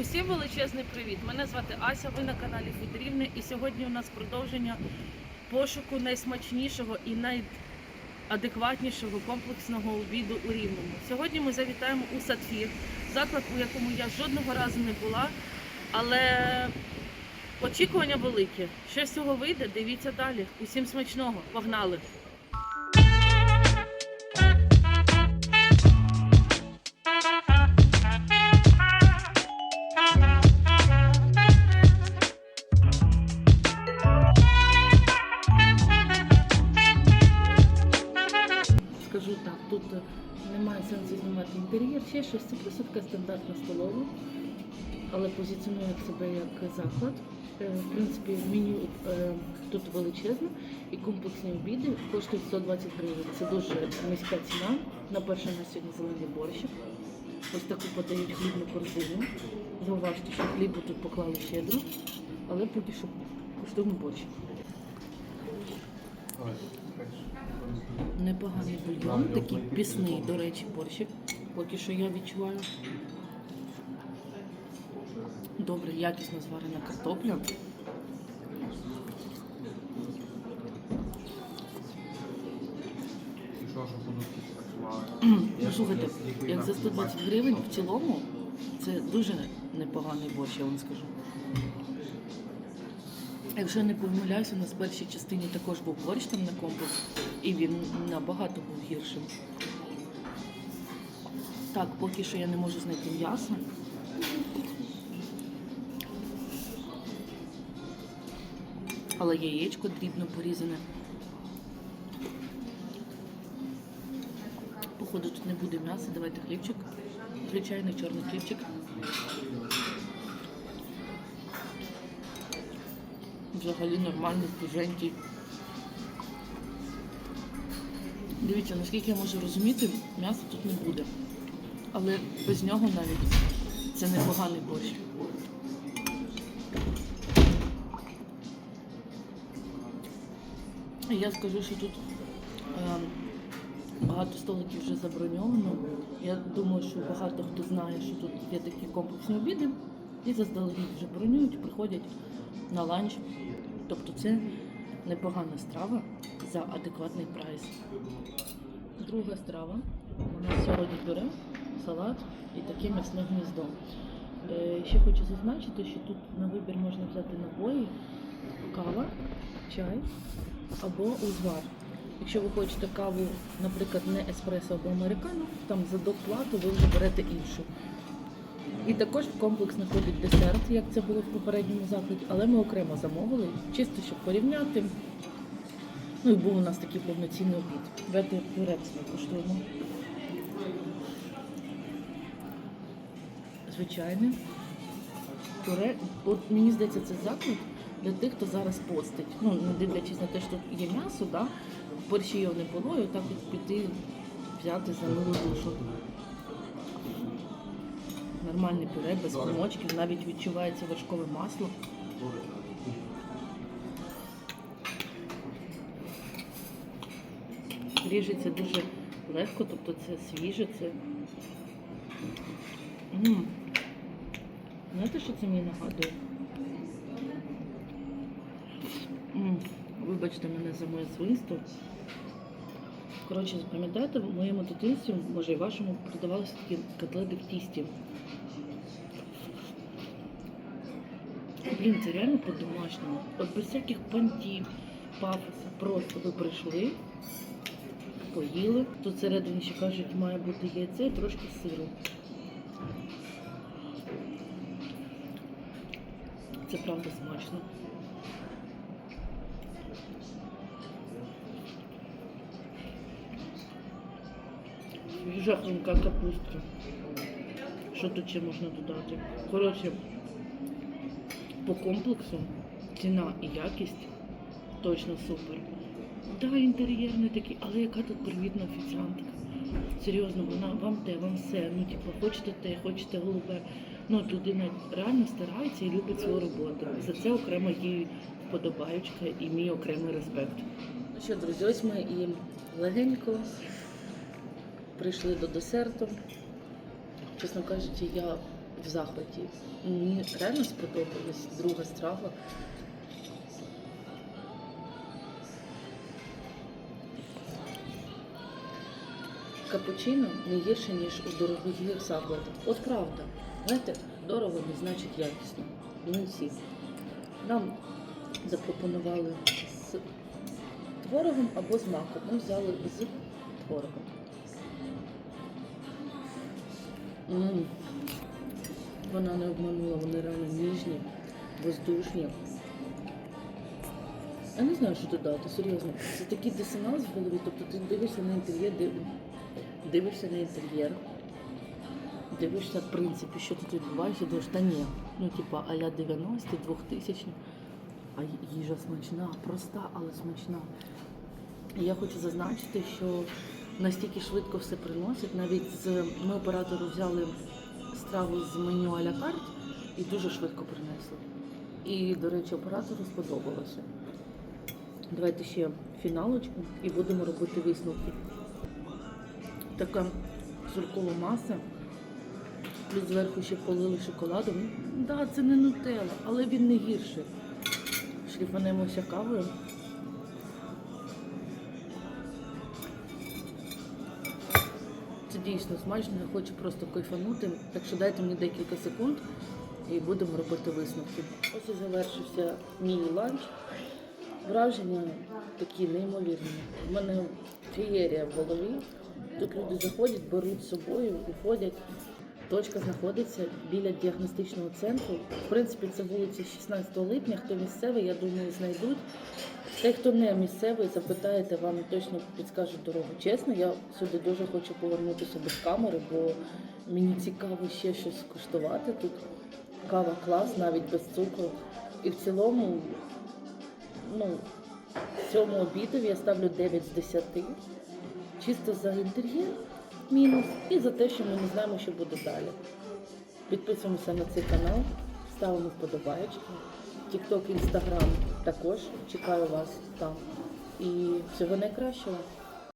Усім величезний привіт! Мене звати Ася, ви на каналі Фудрівне і сьогодні у нас продовження пошуку найсмачнішого і найадекватнішого комплексного обіду у Рівному. Сьогодні ми завітаємо у Сатфір, заклад, у якому я жодного разу не була, але очікування великі. Що з цього вийде, дивіться далі. Усім смачного, погнали! Сенсу інтер'єр, ще щось. Це просто така стандартна столова, але позиціонує себе як заклад. Е, В принципі, меню е, тут величезне і комплексні обіди коштують 120 гривень. Це дуже низька ціна. На перше на сьогодні зелений борщик. Ось таку подають хлібну корзину. Зауважте, що хлібу тут поклали щедро, але поки що коштуємо борщ. Непоганий бульйон, такий пісний, до речі, борщик. Поки що я відчуваю. Добре, якісно зварена картопля. Ну, слухайте, як за 120 гривень в цілому, це дуже непоганий борщ, я вам скажу. Якщо я не помиляюся, у нас в першій частині також був борщ там на комплекс, і він набагато був гіршим. Так, поки що я не можу знайти м'ясо. Але яєчко дрібно порізане. Походу тут не буде м'яса, давайте хлібчик. Звичайний чорний хлібчик. Взагалі нормальний, свіженький. Дивіться, наскільки я можу розуміти, м'яса тут не буде. Але без нього навіть це непоганий борщ. Я скажу, що тут е, багато столиків вже заброньовано. Я думаю, що багато хто знає, що тут є такі комплексні обіди, і заздалегідь вже бронюють, приходять на ланч. Тобто це непогана страва за адекватний прайс. Друга страва. У нас сьогодні пюре, салат і таке м'ясне гніздо. Е, Ще хочу зазначити, що тут на вибір можна взяти напої, кава, чай або узвар. Якщо ви хочете каву, наприклад, не еспресо або американо, там за доплату ви вже берете іншу. І також в комплекс знаходить десерт, як це було в попередньому закладі, але ми окремо замовили, чисто щоб порівняти. Ну і був у нас такий повноцінний обід. Давайте пюре коштуємо. Звичайне. Пюре. От мені здається, це заклад для тих, хто зараз постить. Ну, не дивлячись на те, що тут є м'ясо, да? борщі його не було, і отак от піти, взяти за милу душу. Нормальне пюре, без комочків, навіть відчувається вершкове масло. Ріжеться дуже легко, тобто це свіже, це. М. Знаєте, що це мені нагадує? Вибачте мене за моє свинство. Коротше, пам'ятаєте, в моєму дитинстві, може і вашому, продавалися такі котлети в тісті. Блін, це реально по-домашньому. От без всяких пантів, пафосу. Просто ви прийшли, поїли. Тут всередині ще кажуть, має бути яйце і трошки сиру. Це правда смачно. Жахненька капустка. Що тут ще можна додати? Коротше, по комплексу ціна і якість точно супер. Да, інтер'єр такий, але яка тут привітна офіціантка. Серйозно, вона вам те, вам все. Ну, типу, хочете те, хочете голубе. Ну, людина реально старається і любить свою роботу. За це окремо їй вподобаючка і мій окремий респект. Ну що, друзі, ось ми і легенько прийшли до десерту. Чесно кажучи, я в захваті. Мені реально сподобалась друга страва. Капучино не гірше, ніж у дорогих закладах. От правда. Знаєте, дорого не значить якісно. Всі. Нам запропонували з творогом або з маком. Ми взяли з творогом. М. Вона не обманула, вони реально ніжні, воздушні. Я не знаю, що додати, серйозно. Це такий дисонанс в голові. Тобто ти дивишся на інтер'єр, дивишся на інтер'єр, дивишся, в принципі, що тут відбувається, думаєш, та ні. Ну, типа, а-ля 90-ті, 2000 а їжа смачна, проста, але смачна. І я хочу зазначити, що настільки швидко все приносять. Навіть з ми оператору взяли страву з меню а-ля карт і дуже швидко принесли. І, до речі, оператору сподобалося. Давайте ще фіналочку і будемо робити висновки. Така сулькова маса. Плюс зверху ще полили шоколадом. Так, да, це не нутелла, але він не гірший. Шліфанемося кавою. Це дійсно смачно, я хочу просто кайфанути. Так що дайте мені декілька секунд і будемо робити висновки. Ось і завершився міні-ланч. Враження такі неймовірні. У мене феєрія в голові. Тут люди заходять, беруть з собою, уходять. Точка знаходиться біля діагностичного центру. В принципі, це вулиця 16 липня. Хто місцевий, я думаю, знайдуть. Те, хто не місцевий, запитаєте, вам точно підскажуть дорогу. Чесно, я сюди дуже хочу повернутися без камери, бо мені цікаво ще щось скуштувати тут. Кава клас, навіть без цукру. І в цілому, ну, цьому обідові я ставлю 9 з 10. Чисто за інтер'єр мінус і за те, що ми не знаємо, що буде далі. Підписуємося на цей канал, ставимо вподобаєчки. Тікток, інстаграм також чекаю вас там. І всього найкращого.